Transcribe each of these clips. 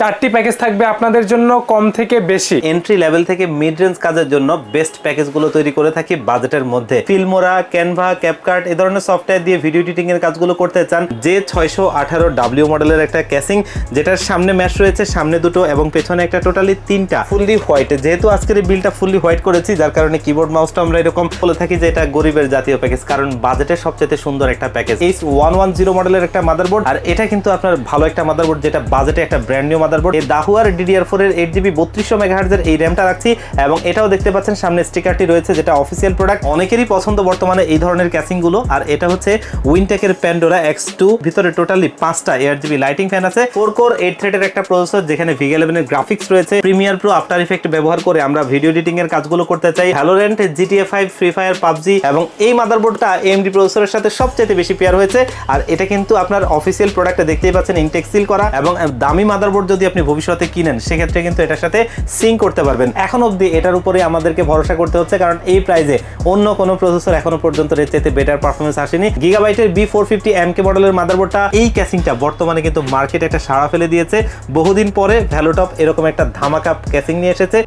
চারটি প্যাকেজ থাকবে আপনাদের জন্য কম থেকে বেশি। এন্ট্রি লেভেল থেকে মিড রেঞ্জ কাজের জন্য বেস্ট প্যাকেজগুলো তৈরি করে থাকি বাজেটের মধ্যে। ফিল্মোরা ক্যানভা ক্যাপকার্ট এ ধরনের সফটওয়্যার দিয়ে ভিডিও এডিটিং এর কাজগুলো করতে চান, যে ছয়শো আঠারো ডাব্লিউ মডেলের একটা ক্যাসিং যেটার সামনে ম্যাশ রয়েছে, সামনে দুটো এবং পেছনে একটা টোটালি তিনটা। ফুললি হোয়াইট যেহেতু আজকের এই বিলটা ফুললি হোয়াইট করেছি, যার কারণে কিবোর্ড মাউসটা আমরা এরকম বলে থাকি যে এটা গরিবের জাতীয় প্যাকেজ কারণ বাজেটের সবচেয়ে সুন্দর একটা package H one one zero মডেলের একটা মাদারবোর্ড আর এটা কিন্তু আপনার ভালো একটা মাদারবোর্ড যেটা বাজেটে একটা ব্র্যান্ড নিউ মাদারবোর্ড এই দাহুয়ার ডিডিআর ফোর এর এইট জিবি বত্রিশশো মেগাহার্জের এই র্যামটা রাখছি এবং এটাও দেখতে পাচ্ছেন, সামনে স্টিকারটি রয়েছে যেটা অফিসিয়াল প্রোডাক্ট অনেকেরই পছন্দ বর্তমানে এই ধরনের ক্যাসিংগুলো আর এটা হচ্ছে উইনটেকের প্যান্ডোরা এক্স টু ভিতরে টোটালি পাঁচটা এয়ার জিবি লাইটিং ফ্যান আছে। ফোর কোর এইট একটা প্রসেসর যেখানে ভিগ ইলেভেনের গ্রাফিক্স রয়েছে। প্রিমিয়ার প্রো আফটার ইফেক্ট ব্যবহার করে আমরা ভিডিও এডিটিং এর কাজগুলো করতে চাই। হ্যালোরেন্ট GTA five free fire PUBG এবং এই মাদারবোর্ডটা এমডি প্রসেসরের সাথে সবচেয়ে বেশি পেয়ার হয়েছে। আর এটা কিন্তু আপনার অফিসিয়াল প্রোডাক্টে দেখতেই পাচ্ছেন ইনটেক সিল করা এবং দামি মাদারবোর্ড যদি আপনি ভবিষ্যতে কিনেন, সেক্ষেত্রে কিন্তু এটার সাথে সিঙ্ক করতে পারবেন। এখন অবধি এটার উপরে আমাদেরকে ভরসা করতে হচ্ছে, কারণ এই প্রাইজে অন্য কোনো প্রসেসর এখনও পর্যন্ত এর চাইতে বেটার পারফরমেন্স আসেনি। গিগাবাইটের B four fifty M K মডেলের মাদারবোর্ডটা এই ক্যাসিংটা বর্তমানে কিন্তু মার্কেটে একটা সাড়া ফেলে দিয়েছে। বহুদিন পরে ভ্যালোটপ এরকম একটা ধামাকা ক্যাসিং নিয়ে এসেছে।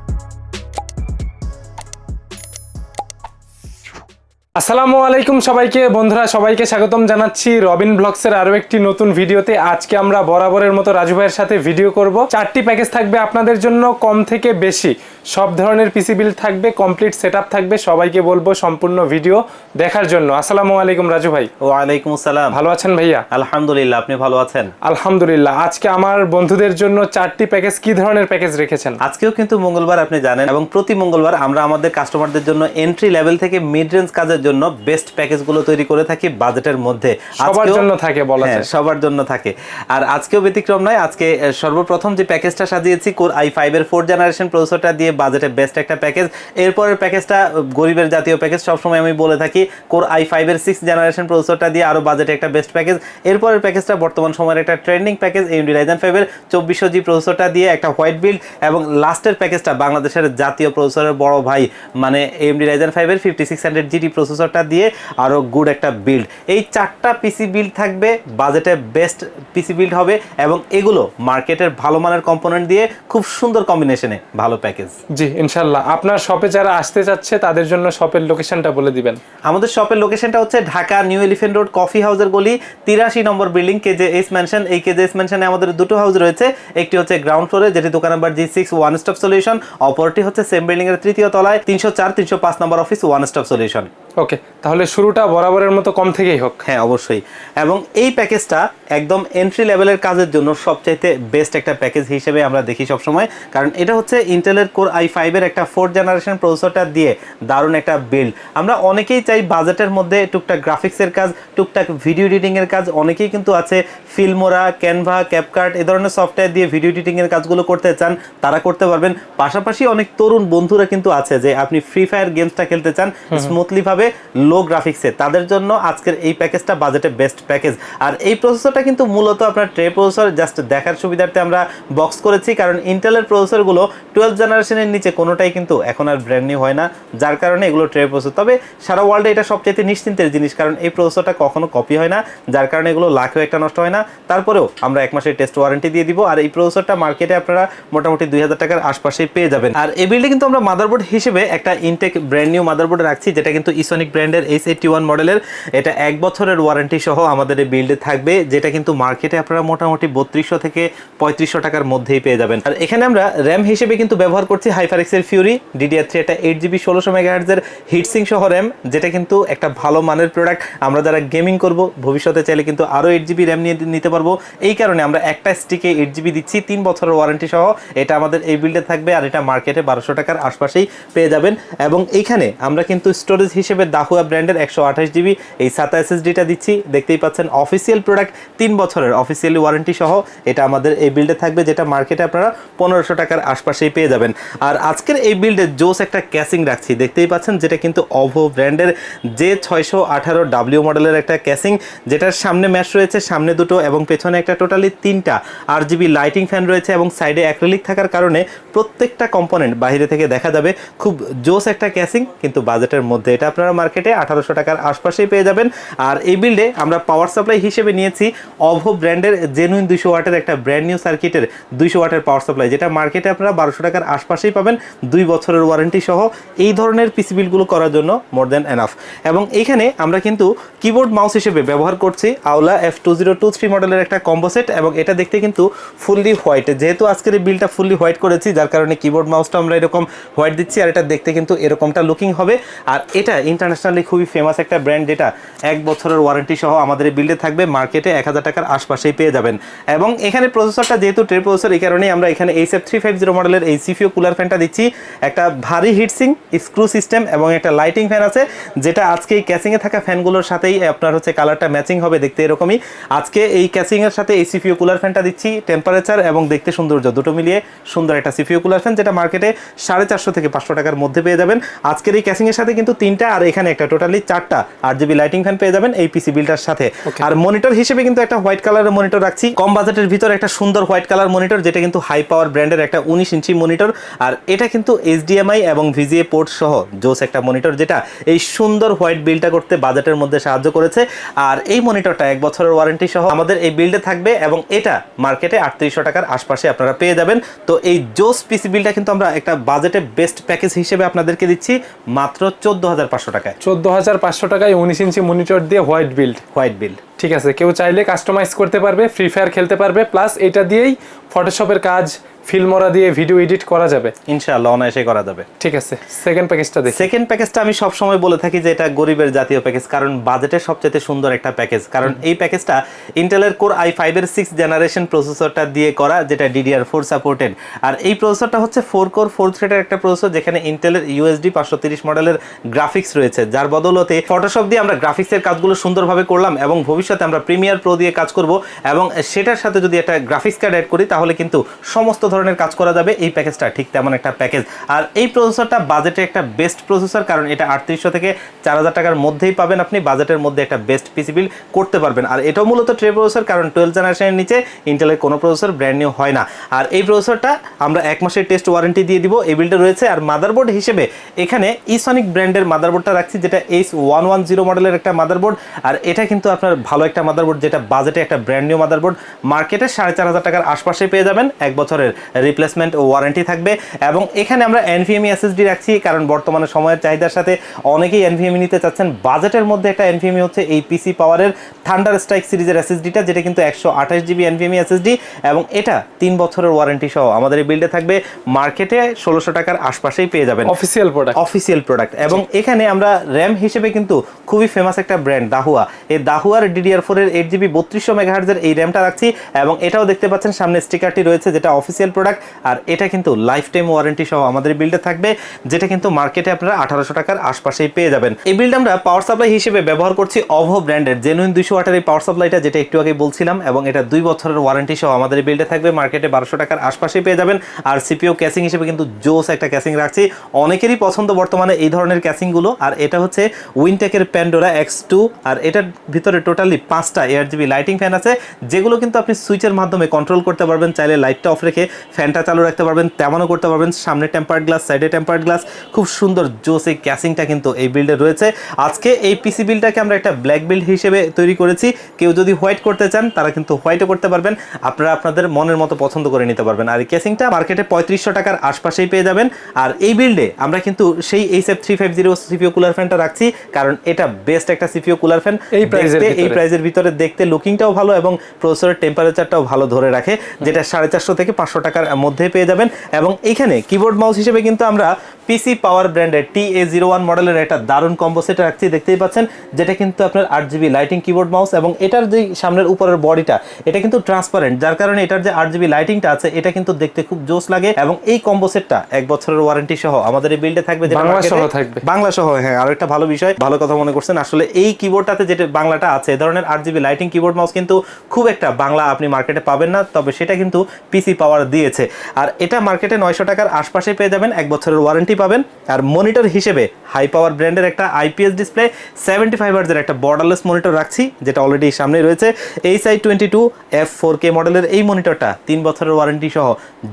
আসসালামু আলাইকুম সবাইকে। বন্ধুরা সবাইকে স্বাগতম জানাচ্ছি রবিন ব্লগসের আরও একটি নতুন ভিডিওতে। আজকে আমরা বরাবরের মতো রাজু ভাইয়ের সাথে ভিডিও করব। চারটি প্যাকেজ থাকবে আপনাদের জন্য কম থেকে বেশি। সব ধরনের পিসি বিল থাকবে কমপ্লিট সেটআপ থাকবে সবাইকে বলব সম্পূর্ণ ভিডিও দেখার জন্য। আসসালামু আলাইকুম রাজু ভাই। ওয়ালাইকুম আসসালাম। ভালো আছেন ভাইয়া? আলহামদুলিল্লাহ আপনি ভালো আছেন? আলহামদুলিল্লাহ। আজকে আমার বন্ধুদের জন্য চারটি প্যাকেজ কি ধরনের প্যাকেজ রেখেছেন? আজকেও কিন্তু মঙ্গলবার আপনি জানেন এবং প্রতি মঙ্গলবার আমরা আমাদের কাস্টমারদের জন্য এন্ট্রি লেভেল থেকে মিড রেঞ্জ কাজের জন্য বেস্ট প্যাকেজগুলো তৈরি করে থাকি বাজেটের মধ্যে। সবার জন্য থাকে বলা হ্যাঁ, যায়। সবার জন্য থাকে। আর আজকেও ব্যতিক্রম নয় আজকে সর্বপ্রথম যে প্যাকেজটা সাজিয়েছি কোর আই ফাইভ এর ফোর্থ জেনারেশন প্রসেসরটা দিয়ে বাজেটে বেস্ট একটা প্যাকেজ এরপরের প্যাকেজটা গরিবের জাতীয় প্যাকেজ সবসময় আমি বলে থাকি কোর আই ফাইভ এর সিক্স জেনারেশন প্রসেসরটা দিয়ে আরও বাজেটে একটা বেস্ট প্যাকেজ এরপরের প্যাকেজটা বর্তমান সময়ের একটা trending package AMD Ryzen five এর চব্বিশশো জি প্রসেসরটা দিয়ে একটা হোয়াইট বিল্ড এবং লাস্টের প্যাকেজটা বাংলাদেশের জাতীয় প্রসেসরের বড় ভাই মানে এমডি রাইজেন ফাইভ এর ফিফটি সিক্স হান্ড্রেড জিটি প্রসেসরটা দিয়ে আরও গুড একটা বিল্ড এই চারটা পিসি বিল্ড থাকবে বাজেটে বেস্ট পিসি বিল্ড হবে এবং এগুলো মার্কেটের ভালো মানের কম্পোনেন্ট দিয়ে খুব সুন্দর কম্বিনেশনে ভালো প্যাকেজ জি ইনশাল্লাহ। আপনার শপে যারা আসতে চাচ্ছে তাদের জন্য শপের লোকেশনটা বলে দিবেন। আমাদের শপের লোকেশনটা হচ্ছে Dhaka new elephant road coffee হাউসের গলি তিরাশি নম্বর বিল্ডিং কেজে এস ম্যানশন এই কেজে এস ম্যানশনে আমাদের দুটো হাউস রয়েছে। একটি হচ্ছে গ্রাউন্ড ফ্লোরে যেটি দোকান number G six one stop solution অপরটি হচ্ছে সেম বিল্ডিং এর তৃতীয় তলায় তিনশো চার তিনশো পাঁচ নম্বর office one stop solution okay তাহলে শুরুটা বরাবরের মতো কম থেকেই হোক। হ্যাঁ অবশ্যই। এবং এই প্যাকেজটা একদম এন্ট্রি লেভেলের কাজের জন্য সবচাইতে বেস্ট একটা প্যাকেজ হিসেবে আমরা দেখি সবসময়। কারণ এটা হচ্ছে ইন্টেলের কোর আই ফাইভের একটা ফোর্থ জেনারেশন প্রসেসরটা দিয়ে দারুণ একটা বিল্ড আমরা অনেকেই চাই বাজেটের মধ্যে টুকটাক গ্রাফিক্সের কাজ টুকটাক ভিডিও এডিটিংয়ের কাজ অনেকেই কিন্তু আছে ফিল্মোরা ক্যানভা ক্যাপকার্ট এ ধরনের সফটওয়্যার দিয়ে ভিডিও এডিটিংয়ের কাজগুলো করতে চান তারা করতে পারবেন। পাশাপাশি অনেক তরুণ বন্ধুরা কিন্তু আছে যে আপনি ফ্রি ফায়ার গেমসটা খেলতে চান স্মুথলি ভাবে লো গ্রাফিক্সে তাদের জন্য আজকের এই প্যাকেজটা বাজেটে বেস্ট প্যাকেজ আর এই প্রসেসরটা কিন্তু মূলত আপনার ট্রে প্রসেসর জাস্ট দেখার সুবিধার্থে আমরা বক্স করেছি, কারণ ইন্টেলের প্রসেসরগুলো টুয়েলভ জেনারেশনের নিচে কোনোটাই কিন্তু এখন আর ব্র্যান্ড নিউ হয় না, যার কারণে এগুলো ট্রে প্রসেসর তবে সারা ওয়ার্ল্ডে এটা সবচেয়ে নিশ্চিন্তের জিনিস, কারণ এই প্রসেসরটা কখনো কপি হয় না, যার কারণে এগুলো লাখেও একটা নষ্ট হয় না। তারপরেও আমরা এক মাসের টেস্ট ওয়ারেন্টি দিয়ে দিব, আর এই প্রসেসরটা মার্কেটে আপনারা মোটামুটি দুই হাজার টাকার আশপাশেই পেয়ে যাবেন। আর এই বিল্ডে কিন্তু আমরা মাদারবোর্ড হিসেবে একটা ইনটেক ব্র্যান্ড নিউ মাদারবোর্ড রাখছি, যেটা কিন্তু ইসনিক ব্র্যান্ডের এইচ এইটটি ওয়ান মডেলের এটা এক বছরের ওয়ারেন্টি সহ আমাদের এই বিল্ডে থাকবে, যেটা কিন্তু মার্কেটে আপনারা মোটামুটি বত্রিশশো থেকে পঁয়ত্রিশশো টাকার মধ্যেই পেয়ে যাবেন। আর এখানে আমরা র্যাম হিসেবে কিন্তু ব্যবহার করছি হাইফারেক্সের ফিউরি ডিডিআর থ্রি এটা এইট জিবি ষোলোশো মেগাহার্জের হিটসিং সহ র্যাম যেটা কিন্তু একটা ভালো মানের প্রোডাক্ট আমরা যারা গেমিং করব, ভবিষ্যতে চাইলে কিন্তু আরও এইট জিবি র্যাম নিয়ে নিতে পারব। এই কারণে আমরা একটা স্টিকে এইট জিবি দিচ্ছি, তিন বছরের ওয়ারেন্টি সহ। এটা আমাদের এই বিল্ডে থাকবে, আর এটা মার্কেটে বারোশো টাকার আশপাশেই পেয়ে যাবেন। এবং এইখানে আমরা কিন্তু স্টোরেজ হিসেবে দাহুয়া ব্র্যান্ডের একশো আঠাশ জিবি এই সাতা এসএসডিটা দিচ্ছি। দেখতেই পাচ্ছেন অফিসিয়াল প্রোডাক্ট তিন বছরের অফিসিয়ালি ওয়ারেন্টি সহ। এটা আমাদের এই বিল্ডে থাকবে, যেটা মার্কেটে আপনারা পনেরোশো টাকার আশপাশেই পেয়ে যাবেন। আর আজকের এই বিল্ডে জোস একটা ক্যাসিং রাখছি। দেখতেই পাচ্ছেন, যেটা কিন্তু অভো ব্র্যান্ডের যে ছয়শো আঠারো ডাব্লিউ মডেলের একটা ক্যাসিং যেটার সামনে ম্যাশ রয়েছে, সামনে দুটো এবং পেছনে একটা টোটালি তিনটা আর জিবি লাইটিং ফ্যান রয়েছে এবং সাইডে অ্যাক্রিলিক থাকার কারণে প্রত্যেকটা কম্পোনেন্ট বাইরে থেকে দেখা যাবে। খুব জোস একটা ক্যাসিং কিন্তু বাজেটের মধ্যে এটা আপনারা আপনারা মার্কেটে আঠারোশো টাকার আশপাশেই পেয়ে যাবেন। আর এই বিল্ডে আমরা পাওয়ার সাপ্লাই হিসেবে নিয়েছি অভো ব্র্যান্ডের জেনুইন দুইশো ওয়াটের একটা ব্র্যান্ড নিউ সার্কিটের দুইশো ওয়াটের পাওয়ার সাপ্লাই যেটা মার্কেটে আপনারা বারোশো টাকার আশপাশেই পাবেন। দুই বছরের ওয়ারেন্টি সহ এই ধরনের পিসি বিলগুলো করার জন্য মোর দেন এনাফ এবং এইখানে আমরা কিন্তু কিবোর্ড মাউস হিসেবে ব্যবহার করছি Aula F two zero two three মডেলের একটা কম্বোসেট এবং এটা দেখতে কিন্তু ফুললি হোয়াইট যেহেতু আজকের এই বিলটা ফুললি হোয়াইট করেছি, যার কারণে কিবোর্ড মাউসটা আমরা এরকম হোয়াইট দিচ্ছি, আর এটা দেখতে কিন্তু এরকমটা লুকিং হবে। আর এটা ইন্টারন্যাশনালি খুবই ফেমাস একটা ব্র্যান্ড যেটা এক বছরের ওয়ারেন্টি সহ আমাদের বিল্ডে থাকবে। মার্কেটে এক হাজার টাকার আশপাশেই পেয়ে যাবেন। এবং এখানে প্রসেসরটা যেহেতু ট্রে প্রসেসর এই কারণেই আমরা এখানে H F three five zero মডেলের এই সিফিও কুলার ফ্যানটা দিচ্ছি। একটা ভারী হিটসিং স্ক্রু সিস্টেম এবং একটা লাইটিং ফ্যান আছে, যেটা আজকে এই ক্যাসিংয়ে থাকা ফ্যানগুলোর সাথেই আপনার হচ্ছে কালারটা ম্যাচিং হবে দেখতে এরকমই। আজকে এই ক্যাসিংয়ের সাথে এই সিফিও কুলার ফ্যানটা দিচ্ছি টেম্পারেচার এবং দেখতে সৌন্দর্য দুটো মিলিয়ে সুন্দর একটা সিফিও কুলার ফ্যান যেটা মার্কেটে সাড়ে চারশো থেকে পাঁচশো টাকার মধ্যে পেয়ে যাবেন। আজকের এই ক্যাসিংয়ের সাথে কিন্তু তিনটা আর এখানে একটা টোটালি চারটা আট জিবি লাইটিং ফ্যান পেয়ে যাবেন এই পিসি বিলটার সাথে। আর মনিটর হিসেবে কিন্তু একটা হোয়াইট কালারের মনিটর রাখছি। কম বাজেটের ভিতরে একটা সুন্দর হোয়াইট কালার মনিটর যেটা কিন্তু হাই পাওয়ার ব্র্যান্ডের একটা উনিশ ইঞ্চি মনিটর আর এটা কিন্তু এইচডিএমআই এবং ভিজিএ পোর্ট সহ জোস একটা মনিটর যেটা এই সুন্দর হোয়াইট বিলটা করতে বাজেটের মধ্যে সাহায্য করেছে। আর এই মনিটরটা এক বছরের ওয়ারেন্টি সহ আমাদের এই বিল্ডে থাকবে এবং এটা মার্কেটে আটত্রিশশো টাকার আশপাশে আপনারা পেয়ে যাবেন। তো এই জোস পিসি বিলটা কিন্তু আমরা একটা বাজেটে বেস্ট প্যাকেজ হিসেবে আপনাদেরকে দিচ্ছি মাত্র চোদ্দ হাজার পাঁচশো টাকায়। চোদ্দ হাজার পাঁচশো টাকায় উনিশ ইঞ্চি মনিটর দিয়ে হোয়াইট বিল্ড হোয়াইট বিল্ড ঠিক আছে কেউ চাইলে কাস্টমাইজ করতে পারবে ফ্রি ফায়ার খেলতে পারবে প্লাস এটা দিয়েই ফটোশপের কাজ ফিল্মরা দিয়ে ভিডিও এডিট করা যাবে? ইনশাআল্লাহ অনায়াসে করা যাবে। ঠিক আছে সেকেন্ড প্যাকেজটা দেখি। সেকেন্ড প্যাকেজটা আমি সব সময় বলে থাকি যে এটা গরিবের জাতীয় প্যাকেজ কারণ বাজেটের সবচেয়ে সুন্দর একটা প্যাকেজ কারণ এই প্যাকেজটা ইন্টেলের কোর আই ফাইভের সিক্স জেনারেশন প্রসেসরটা দিয়ে করা যেটা ডিডিআর ফোর সাপোর্টেড আর এই প্রসেসরটা হচ্ছে ফোর কোর ফোর থ্রেডের একটা প্রসেসর যেখানে ইন্টেলের ইউএসডি পাঁচশো তিরিশ মডেলের গ্রাফিক্স রয়েছে। যার বদলতে ফটোশপ দিয়ে আমরা গ্রাফিক্সের কাজগুলো সুন্দরভাবে করলাম এবং ভবিষ্যতে আমরা প্রিমিয়ার প্রো দিয়ে কাজ করব এবং সেটার সাথে যদি একটা গ্রাফিক্স কার্ড অ্যাড করি তাহলে কিন্তু সমস্ত ধরনের কাজ করা যাবে, এই প্যাকেজটা ঠিক তেমন একটা প্যাকেজ আর এই প্রসেসরটা বাজেটে একটা বেস্ট প্রসেসর কারণ এটা আটত্রিশশো থেকে চার হাজার টাকার মধ্যেই পাবেন আপনি বাজেটের মধ্যে একটা বেস্ট পিসি বিল করতে পারবেন। আর এটাও মূলত ট্রে প্রসেসর কারণ টুয়েলভ জেনারেশনের নিচে ইন্টেলের কোনো প্রসেসর ব্র্যান্ড নিউ হয় না। আর এই প্রসেসরটা আমরা এক মাসের টেস্ট ওয়ারেন্টি দিয়ে দিব, এই বিলটা রয়েছে। আর মাদারবোর্ড হিসেবে এখানে ইসনিক ব্র্যান্ডের মাদারবোর্ডটা রাখছি, যেটা এইচ ওয়ান ওয়ান জিরো মডেলের একটা মাদারবোর্ড আর এটা কিন্তু আপনার ভালো একটা মাদারবোর্ড যেটা বাজেটে একটা ব্র্যান্ড নিউ মাদারবোর্ড মার্কেটে সাড়ে চার হাজার টাকার আশপাশে পেয়ে যাবেন, এক বছরের। রিপ্লেসমেন্ট ওয়ারেন্টি থাকবে। এবং এখানে আমরা এনভিএমই এসএসডি রাখছি, কারণ বর্তমানে সময়ের চাহিদার সাথে অনেকেই এনভিএমই নিতে চাচ্ছেন। বাজেটের মধ্যে একটা এনভিএমই হচ্ছে এই পিসি পাওয়ারের থান্ডার স্ট্রাইক সিরিজের এসএসডিটা যেটা কিন্তু একশো আঠাশ জিবি এনভিএমই এসএসডি এবং এটা তিন বছরের ওয়ারেন্টি সহ আমাদের এই বিল্ডে থাকবে। মার্কেটে ষোলোশো টাকার আশপাশেই পেয়ে যাবেন। অফিসিয়াল প্রোডাক্ট অফিসিয়াল প্রোডাক্ট এবং এখানে আমরা র্যাম হিসেবে কিন্তু খুবই ফেমাস একটা ব্র্যান্ড দাহুয়া এই দাহুয়ার ডিডিআর ফোর এর এইট জিবি বত্রিশশো মেগাহার্জের এই র্যামটা রাখছি এবং এটাও দেখতে পাচ্ছেন সামনে স্টিকারটি রয়েছে যেটা অফিসিয়াল প্রোডাক্ট আর এটা কিন্তু লাইফ টাইম ওয়ারেন্টি সহ আমাদের বিলটা থাকবে যেটা কিন্তু মার্কেটে আপনারা আঠারোশো টাকার আশপাশেই পেয়ে যাবেন। এই বিলটা আমরা পাওয়ার সাপ্লাই হিসেবে ব্যবহার করছি অভো ব্র্যান্ডের জেনুইন দুইশো ওয়াটের এই পাওয়ার সাপ্লাইটা যেটা একটু আগে বলছিলাম এবং এটা দুই বছরের ওয়ারেন্টি সহ আমাদের বিলটা থাকবে মার্কেটে বারোশো টাকার আশপাশেই পেয়ে যাবেন আর সিপিও ক্যাসিং হিসেবে কিন্তু জোস একটা ক্যাসিং রাখছি অনেকেরই পছন্দ বর্তমানে এই ধরনের ক্যাসিংগুলো আর এটা হচ্ছে উইনটেকের প্যান্ডোরা এক্স টু আর এটার ভিতরে টোটালি পাঁচটা এয়ার জিবি লাইটিং ফ্যান আছে যেগুলো কিন্তু আপনি সুইচের মাধ্যমে কন্ট্রোল করতে পারবেন চাইলে লাইটটা অফ রেখে ফ্যানটা চালু রাখতে পারবেন তেমনও করতে পারবেন সামনে টেম্পার্ড গ্লাস সাইডে টেম্পার্ড গ্লাস খুব সুন্দর জোস এই ক্যাসিংটা কিন্তু এই বিল্ডে রয়েছে আজকে এই পিসি বিলটাকে আমরা একটা ব্ল্যাক বিল্ড হিসেবে তৈরি করেছি। কেউ যদি হোয়াইট করতে চান তারা কিন্তু হোয়াইটও করতে পারবেন। আপনারা আপনাদের মনের মতো পছন্দ করে নিতে পারবেন। আর এই ক্যাসিংটা মার্কেটে পঁয়ত্রিশশো টাকার আশপাশেই পেয়ে যাবেন। আর এই বিল্ডে আমরা কিন্তু সেই H F three five zero CPU cooler ফ্যানটা রাখছি কারণ এটা বেস্ট একটা সিপিও কুলার ফ্যান এই দেখতে- এই। প্রাইজের ভিতরে দেখতে লুকিংটাও ভালো এবং প্রসেসরের টেম্পারেচারটাও ভালো ধরে রাখে যেটা সাড়ে চারশো থেকে পাঁচশো টাকার মধ্যে পেয়ে যাবেন। এবং এখানে কিবোর্ড মাউস হিসেবে কিন্তু আমরা পিসি পাওয়ার ব্র্যান্ডের টি এ জিরো ওয়ান মডেলের একটা দারুণ কম্বো সেট রাখছি দেখতেই পাচ্ছেন যেটা কিন্তু আপনার আট জিবি লাইটিং কিবোর্ড মাউস এবং এটার যে সামনের উপরের বডিটা এটা কিন্তু ট্রান্সপারেন্ট যার কারণে এটার যে আট জিবি লাইটিংটা আছে এটা কিন্তু দেখতে খুব জোস লাগে এবং এই কম্বো সেটটা এক বছরের ওয়ারেন্টি সহ আমাদের এই বিল্ডে থাকবে বাংলা সহ থাকবে। বাংলা সহ হ্যাঁ আর একটা ভালো বিষয় ভালো কথা মনে করছেন আসলে এই কিবোর্ডটাতে যেটা বাংলাটা আছে এ ধরনের আট জিবি লাইটিং কিবোর্ড মাউস কিন্তু খুব একটা বাংলা আপনি মার্কেটে পাবেন না তবে সেটা কিন্তু পিসি পাওয়ার দিয়েছে আর এটা মার্কেটে নয়শো টাকার আশপাশে পেয়ে যাবেন এক বছরের ওয়ারেন্টি পাবেন। আর মনিটর হিসেবে হাই পাওয়ার ব্র্যান্ডের একটা আইপিএস ডিসপ্লে সেভেন্টি ফাইভ হার্জের একটা বর্ডারলেস মনিটর রাখছি, যেটা অলরেডি সামনে রয়েছে। H I twenty two F four K মডেলের এই মনিটরটা তিন বছরের ওয়ারেন্টি সহ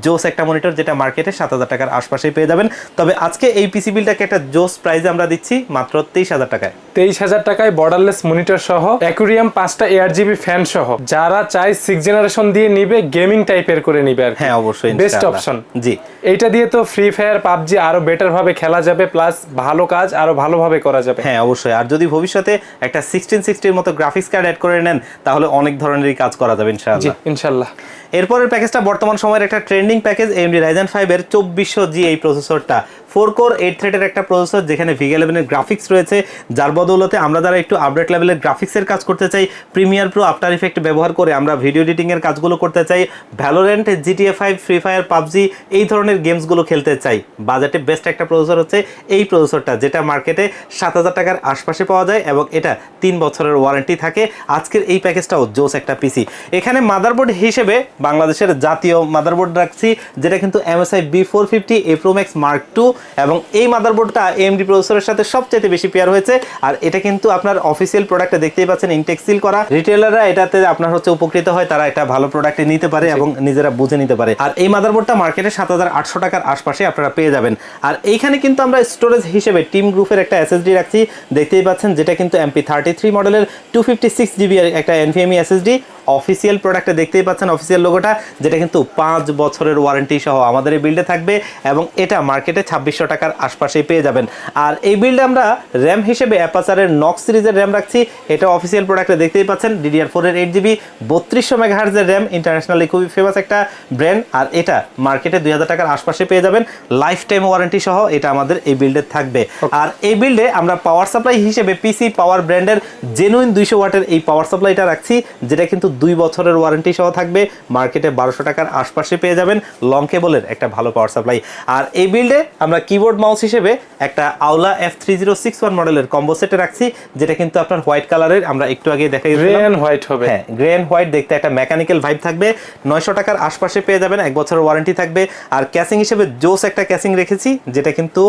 জোস একটা মনিটর যেটা মার্কেটে সাত হাজার টাকার আশপাশেই পেয়ে যাবেন। তবে আজকে এই পিসি বিলটাকে একটা জোস প্রাইজে আমরা দিচ্ছি মাত্র তেইশ হাজার টাকায়। তেইশ হাজার টাকায় বর্ডারলেস মনিটর সহ অ্যাকুরিয়াম পাঁচটা এয়ার জিবি ফ্যান সহ। যারা চায় সিক্স জেনারেশন দিয়ে নিবে গেমিং টাইপের করে নিবে আর হ্যাঁ অবশ্যই বেস্ট অপশন জি। এইটা দিয়ে তো ফ্রি ফায়ার পাবজি আরও বেটার ভাবে খেলা যাবে প্লাস ভালো কাজ আরও ভালোভাবে করা যাবে। হ্যাঁ অবশ্যই। আর যদি ভবিষ্যতে একটা সিক্সটিন সিক্সটির মতো গ্রাফিক্স কার্ড অ্যাড করে নেন তাহলে অনেক ধরনেরই কাজ করা যাবে ইনশাআল্লাহ। ইনশাল্লাহ এরপরের প্যাকেজটা বর্তমান সময়ের একটা ট্রেন্ডিং প্যাকেজ এমডি রাইজেন ফাইভের চব্বিশশো জি এই প্রসেসরটা। ফোর কোর এইট থ্রেডের একটা প্রসেসর যেখানে ভিগে ইলেভেনের গ্রাফিক্স রয়েছে। যার বদৌলতে আমরা যারা একটু আপডেট লেভেলের গ্রাফিক্সের কাজ করতে চাই প্রিমিয়ার প্রো আফটার ইফেক্ট ব্যবহার করে আমরা ভিডিও এডিটিংয়ের কাজগুলো করতে চাই Valorant GTA five free fire PUBG এই ধরনের গেমসগুলো খেলতে চাই। বাজেটে বেস্ট একটা প্রসেসর হচ্ছে এই প্রসেসরটা, যেটা মার্কেটে সাত হাজার টাকার আশপাশে পাওয়া যায় এবং এটা তিন বছরের ওয়ারেন্টি থাকে। আজকের এই প্যাকেজটাও জোস একটা পিসি এখানে মাদারবোর্ড হিসেবে বাংলাদেশের জাতীয় মাদারবোর্ড রাখছি যেটা কিন্তু MSI B four fifty A pro max mark two এবং এই মাদারবোর্ডটা এমডি প্রসেসরের সাথে সবচেয়ে বেশি পেয়ার হয়েছে। আর এটা কিন্তু আপনার অফিসিয়াল প্রোডাক্টে দেখতেই পাচ্ছেন ইনটেক সিল করা। রিটেলাররা এটাতে আপনার হচ্ছে উপকৃত হয় তারা একটা ভালো প্রোডাক্ট নিতে পারে এবং নিজেরা বুঝে নিতে পারে। আর এই মাদারবোর্ডটা মার্কেটে সাত হাজার আটশো টাকার আশপাশে আপনারা পেয়ে যাবেন। আর এইখানে কিন্তু আমরা স্টোরেজ হিসেবে টিম গ্রুপের একটা এসএসডি রাখছি। দেখতেই পাচ্ছেন যেটা কিন্তু এমপি থার্টি থ্রি মডেলের টু ফিফটি সিক্স জিবি একটা এনভিএমই এসএসডি অফিসিয়াল প্রোডাক্টে দেখতেই পাচ্ছেন অফিসিয়াল লোগোটা যেটা কিন্তু পাঁচ বছরের ওয়ারেন্টি সহ আমাদের এই বিল্ডে থাকবে এবং এটা মার্কেটে ছাব্বিশশো টাকার আশপাশেই পেয়ে যাবেন। আর এই বিল্ডে আমরা র্যাম হিসেবে অ্যাপাচারের নক সিরিজের র্যাম রাখছি এটা অফিসিয়াল প্রোডাক্টে দেখতেই পাচ্ছেন ডিডিআর ফোরের এইট জিবি বত্রিশশো মেগাহার্জের র্যাম ইন্টারন্যাশনালি খুবই ফেমাস একটা ব্র্যান্ড আর এটা মার্কেটে দুই হাজার টাকার আশপাশে পেয়ে যাবেন লাইফ টাইম ওয়ারেন্টি সহ এটা আমাদের এই বিল্ডে থাকবে। আর এই বিল্ডে আমরা পাওয়ার সাপ্লাই হিসেবে পিসি পাওয়ার ব্র্যান্ডের জেনুইন দুইশো ওয়াটের এই পাওয়ার সাপ্লাইটা রাখছি যেটা কিন্তু দুই বছরের ওয়ারেন্টি সহ থাকবে। মার্কেটে বারোশো টাকার আশপাশে পেয়ে যাবেন লং কেবলের একটা ভালো পাওয়ার সাপ্লাই আর এই বিল্ডে আমরা কিবোর্ড মাউস হিসেবে একটা Aula F three zero six one মডেলের কম্বো সেটে রাখছি যেটা কিন্তু আপনার হোয়াইট কালারের আমরা একটু আগে দেখাই গ্রে অ্যান্ড হোয়াইট হবে। হ্যাঁ গ্রে অ্যান্ড হোয়াইট দেখতে একটা মেকানিক্যাল ভাইব থাকবে। নয়শো টাকার আশপাশে পেয়ে যাবেন এক বছরের ওয়ারেন্টি থাকবে। আর ক্যাসিং হিসেবে জোস একটা ক্যাসিং রেখেছি যেটা কিন্তু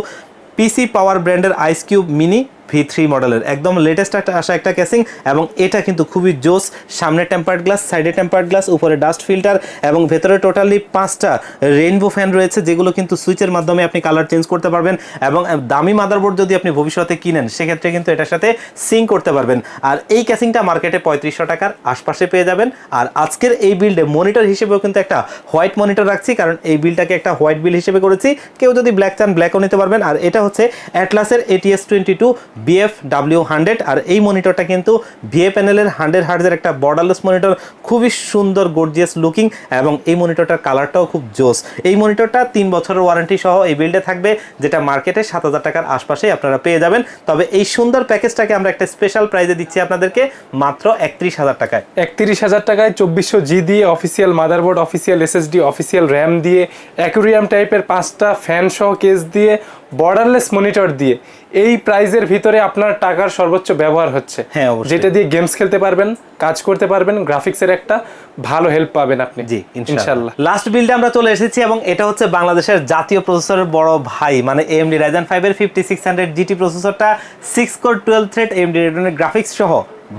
পিসি পাওয়ার ব্র্যান্ডের ice cube mini V three মডেলের একদম লেটেস্ট একটা আসা একটা ক্যাসিং এবং এটা কিন্তু খুবই জোস, সামনে টেম্পার্ড গ্লাস সাইডে টেম্পার্ড গ্লাস উপরে ডাস্ট ফিল্টার এবং ভেতরে টোটালি পাঁচটা রেইনবো ফ্যান রয়েছে যেগুলো কিন্তু সুইচের মাধ্যমে আপনি কালার চেঞ্জ করতে পারবেন এবং দামি মাদারবোর্ড যদি আপনি ভবিষ্যতে কিনেন, সেক্ষেত্রে কিন্তু এটার সাথে সিং করতে পারবেন। আর এই ক্যাসিংটা মার্কেটে পঁয়ত্রিশশো টাকার আশপাশে পেয়ে যাবেন। আর আজকের এই বিল্ডে মনিটর হিসেবেও কিন্তু একটা হোয়াইট মনিটর রাখছি, কারণ এই বিলটাকে একটা হোয়াইট বিল হিসেবে করেছি। কেউ যদি ব্ল্যাক চান ব্ল্যাকও নিতে পারবেন। আর এটা হচ্ছে অ্যাটলাসের ATS twenty two BF W hundred আর এই মনিটরটা কিন্তু ভিএ প্যানেলের হান্ড্রেড হার্জের একটা বর্ডারলেস মনিটর খুবই সুন্দর গর্জিয়াস লুকিং এবং এই মনিটরটার কালারটাও খুব জোস। এই মনিটরটা তিন বছরের ওয়ারেন্টি সহ এই বিল্ডে থাকবে, যেটা মার্কেটে সাত হাজার টাকার আশপাশেই আপনারা পেয়ে যাবেন। তবে এই সুন্দর প্যাকেজটাকে আমরা একটা স্পেশাল প্রাইজে দিচ্ছি আপনাদেরকে মাত্র একত্রিশ হাজার টাকায়। একত্রিশ হাজার টাকায় চব্বিশশো জি দিয়ে official motherboard official SSD official RAM দিয়ে অ্যাকুরিয়াম টাইপের পাঁচটা ফ্যান সহ কেস দিয়ে বর্ডারলেস মনিটর দিয়ে এই প্রাইজের ভিতরে আপনার টাকার সর্বোচ্চ ব্যবহার হচ্ছে। হ্যাঁ। যেটা দিয়ে গেমস খেলতে পারবেন কাজ করতে পারবেন গ্রাফিক্সের একটা ভালো হেল্প পাবেন আপনি। জি ইনশাল্লাহ ইনশাআল্লাহ। লাস্ট বিল্ডে আমরা চলে এসেছি এবং এটা হচ্ছে বাংলাদেশের জাতীয় প্রসেসরের বড় ভাই মানে এমডি রাইজেন ফাইভের fifty six hundred GT প্রসেসরটা six core twelve thread AMD রেডনের graphics সহ।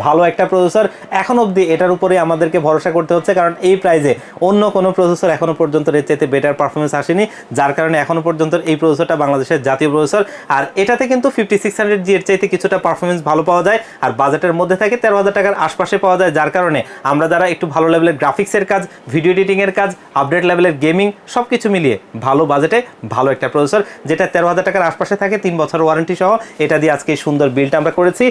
ভালো একটা প্রসেসর। এখন অবধি এটার উপরে আমাদেরকে ভরসা করতে হচ্ছে, কারণ এই প্রাইজে অন্য কোনো প্রসেসর এখনও পর্যন্ত এর চাইতে বেটার পারফরমেন্স আসেনি, যার কারণে এখনও পর্যন্ত এই প্রসেসরটা বাংলাদেশের জাতীয় প্রসেসর। আর এটাতে কিন্তু ফিফটি সিক্স হান্ড্রেড জি এর চাইতে কিছুটা পারফরমেন্স ভালো পাওয়া যায়, আর বাজেটের মধ্যে থাকে তেরো হাজার টাকার আশপাশে পাওয়া যায়, যার কারণে আমরা যারা একটু ভালো লেভেলের গ্রাফিক্সের কাজ ভিডিও এডিটিংয়ের কাজ আপডেট লেভেলের গেমিং সব কিছু মিলিয়ে ভালো বাজেটে ভালো একটা প্রসেসর, যেটা তেরো হাজার টাকার আশপাশে থাকে, তিন বছর ওয়ারেন্টি সহ। এটা দিয়ে আজকে সুন্দর বিলটা আমরা করেছি।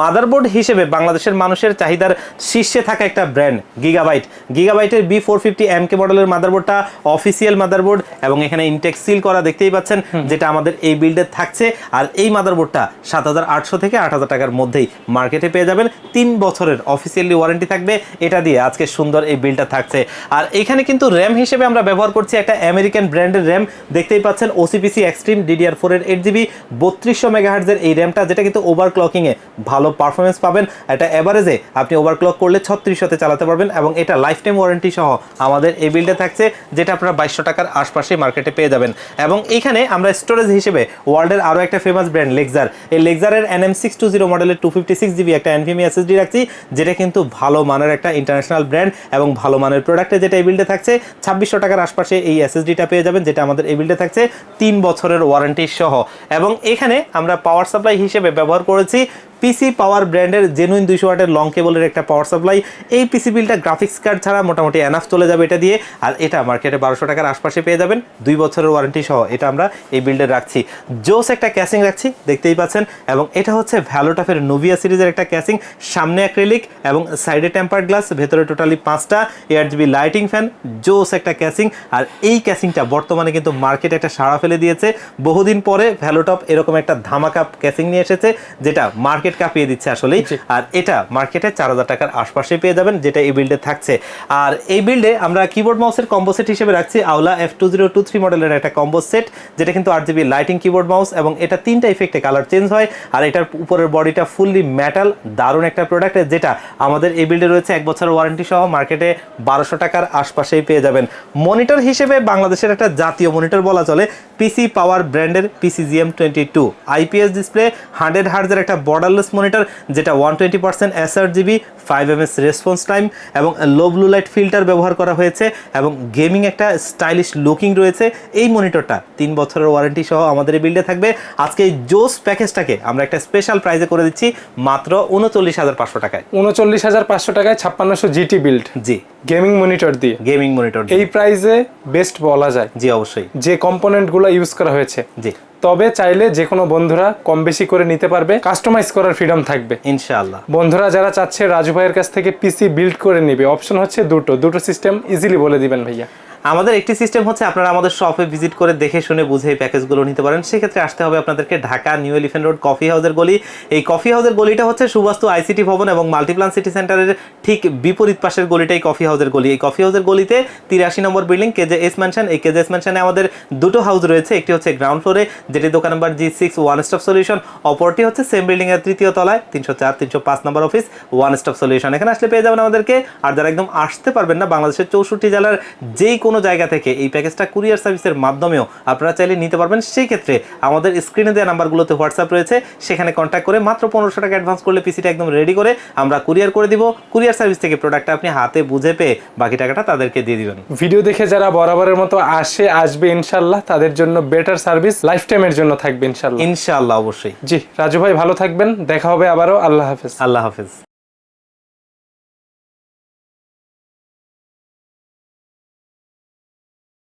মাদারবোর্ড হিসেবে বাংলাদেশের মানুষের চাহিদার শীর্ষে থাকা একটা brand Gigabyte গিগাবাইটের B four fifty M K মডেলের মাদারবোর্ডটা অফিসিয়াল মাদারবোর্ড এবং এখানে ইনটেক সিল করা দেখতেই পাচ্ছেন যেটা আমাদের এই বিল্ডে থাকছে। আর এই মাদারবোর্ডটা সাত হাজার আটশো থেকে আট হাজার টাকার মধ্যেই মার্কেটে পেয়ে যাবেন। তিন বছরের অফিসিয়ালি ওয়ারেন্টি থাকবে। এটা দিয়ে আজকে সুন্দর এই বিলটা থাকছে। আর এখানে কিন্তু র্যাম হিসেবে আমরা ব্যবহার করছি একটা আমেরিকান ব্র্যান্ডের র্যাম দেখতেই পাচ্ছেন ওসিপিসি এক্সট্রিম ডিডিআর ফোর এর এইট জিবি বত্রিশশো মেগাহার্জের এই র্যামটা যেটা কিন্তু ওভার ক্লকিংয়ে ভালো পারফরমেন্স পাবেন। এটা এভারেজে আপনি ওভারক্লক করলে ছত্রিশশোতে চালাতে পারবেন এবং এটা লাইফ টাইম ওয়ারেন্টি সহ আমাদের এই বিলটা থাকছে, যেটা আপনারা বাইশশো টাকার আশপাশে মার্কেটে পেয়ে যাবেন। এবং এখানে আমরা স্টোরেজ হিসেবে ওয়ার্ল্ডের আরও একটা ফেমাস ব্র্যান্ড লেক্সার এই লেক্সারের N M six two zero মডেলের টু ফিফটি সিক্স জিবি একটা এনভিএমি এসএসডি রাখছি, যেটা কিন্তু ভালো মানের একটা ইন্টারন্যাশনাল ব্র্যান্ড এবং ভালো মানের প্রোডাক্টে যেটা এই বিলটা থাকছে, ছাব্বিশশো টাকার আশপাশে এই এসএসডিটা পেয়ে যাবেন, যেটা আমাদের এই বিল্ডে থাকছে, তিন বছরের ওয়ারেন্টি সহ। এবং এখানে আমরা পাওয়ার সাপ্লাই হিসেবে ব্যবহার করেছি পিসি পাওয়ার ব্র্যান্ডের জেনুইন দুইশো ওয়াটের লং কেবলের একটা পাওয়ার সাপ্লাই এই পিসি বিলটা গ্রাফিক্স কার্ড ছাড়া মোটামুটি এনাফ চলে যাবে এটা দিয়ে। আর এটা মার্কেটে বারোশো টাকার আশপাশে পেয়ে যাবেন। দুই বছরের ওয়ারেন্টি সহ এটা আমরা এই বিল্ডে রাখছি। জোস একটা ক্যাসিং রাখছি, দেখতেই পাচ্ছেন। এবং এটা হচ্ছে ভ্যালোটাফের নোভিয়া সিরিজের একটা ক্যাসিং সামনে অ্যাক্রিলিক এবং সাইডে টেম্পার গ্লাস ভেতরে টোটালি পাঁচটা এয়ার জিবি লাইটিং ফ্যান জোস একটা ক্যাসিং আর এই ক্যাসিংটা বর্তমানে কিন্তু মার্কেটে একটা সাড়া ফেলে দিয়েছে। বহুদিন পরে ভ্যালোটপ এরকম একটা ধামাকা ক্যাসিং নিয়ে এসেছে, যেটা মার্কেট কাঁপিয়ে দিচ্ছে আসলেই। জি। আর এটা মার্কেটে চার হাজার টাকার আশপাশে পেয়ে যাবেন যেটা এই বিল্ডে থাকছে। আর এই বিল্ডে আমরা কিবোর্ড মাউসের কম্বো সেট হিসেবে রাখছি Aula F two zero two three মডেলের একটা কম্বো সেট যেটা কিন্তু আট জিবি লাইটিং কিবোর্ড মাউস এবং এটা তিনটা ইফেক্টে কালার চেঞ্জ হয়। আর এটার উপরের বডিটা ফুললি মেটাল দারুণ একটা প্রোডাক্ট যেটা আমাদের এই বিল্ডে রয়েছে এক বছর ওয়ারেন্টি সহ মার্কেটে বারোশো টাকার আশপাশেই পেয়ে যাবেন। মনিটর হিসেবে বাংলাদেশের একটা জাতীয় মনিটর বলা চলে পিসি পাওয়ার ব্র্যান্ডের PCGM twenty two IPS display hundred হার্জের একটা বর্ডারলেস মনিটর যেটা one twenty percent sRGB five M S response time এবং লো ব্লু লাইট ফিল্টার ব্যবহার করা হয়েছে এবং গেমিং একটা স্টাইলিশ লুকিং রয়েছে। এই মনিটরটা তিন বছরের ওয়ারেন্টি সহ আমাদের এই বিল্ডে থাকবে। আজকে এই জোস প্যাকেজটাকে আমরা একটা স্পেশাল প্রাইজে করে দিচ্ছি মাত্র উনচল্লিশ হাজার পাঁচশো টাকায়। উনচল্লিশ হাজার পাঁচশো টাকায় ছাপ্পান্নশো জিটি বিল্ড জি। গেমিং মনিটর দিয়ে। গেমিং মনিটর এই প্রাইসে বেস্ট বলা যায়। জি অবশ্যই। যে কম্পোনেন্টগুলো ইউজ করা হয়েছে। জি। তবে চাইলে যে কোনো বন্ধুরা কম বেশি করে নিতে পারবে। কাস্টমাইজ করার ফ্রিডম থাকবে। ইনশাআল্লাহ। বন্ধুরা যারা চাচ্ছে রাজু ভাইয়ের কাছ থেকে পিসি বিল্ড করে নিবে। অপশন হচ্ছে দুটো। দুটো সিস্টেম ইজিলি বলে দিবেন ভাইয়া। আমাদের একটি সিস্টেম হচ্ছে আপনারা আমাদের শপে ভিজিট করে দেখে শুনে বুঝে এই প্যাকেজগুলো নিতে পারেন। সেক্ষেত্রে আসতে হবে আপনাদেরকে Dhaka new elephant road coffee হাউসের গলি। এই কফি হাউসের গলিটা হচ্ছে সুবাস্তু আইসিটি ভবন এবং মাল্টিপ্লান সিটি সেন্টারের ঠিক বিপরীত পাশের গলিটাই কফি হাউসের গলি। এই কফি হাউসের গলিতে তিরাশি নম্বর বিল্ডিং কেজে এস ম্যানশন এই কেজে এস ম্যানশনে আমাদের দুটো হাউস রয়েছে। একটি হচ্ছে গ্রাউন্ড ফ্লোরে যেটি দোকান number G six one stop solution অপরটি হচ্ছে সেম বিল্ডিং এর তৃতীয় তলায়, তিনশো চার, তিনশো পাঁচ নম্বর অফিস ওয়ান স্টপ সলিউশন এখানে আসলে পেয়ে যাবেন আমাদেরকে। আর যারা একদম আসতে পারবেন না, বাংলাদেশের চৌষট্টি জেলার যেই কোনো জায়গা থেকে এই প্যাকেজটা কুরিয়ার সার্ভিসের মাধ্যমেও আপনারা চাইলে নিতে পারবেন। সেই ক্ষেত্রে আমাদের স্ক্রিনে দেওয়া নাম্বারগুলোতে হোয়াটসঅ্যাপ রয়েছে। সেখানে কন্ট্যাক্ট করে মাত্র পনেরোশো টাকা অ্যাডভান্স করলে পিসিটা একদম রেডি করে আমরা কুরিয়ার করে দিব। কুরিয়ার সার্ভিস থেকে প্রোডাক্টটা আপনি হাতে বুঝে পেয়ে বাকি টাকাটা তাদেরকে দিয়ে দিবেন। ভিডিও দেখে যারা বরাবরের মতো আসে আসবে ইনশাল্লাহ তাদের জন্য বেটার সার্ভিস লাইফ টাইমের জন্য থাকবে ইনশাল্লাহ ইনশাআল্লাহ অবশ্যই। জি রাজু ভাই ভালো থাকবেন। দেখা হবে আবারও। আল্লাহ হাফেজ। আল্লাহ হাফেজ।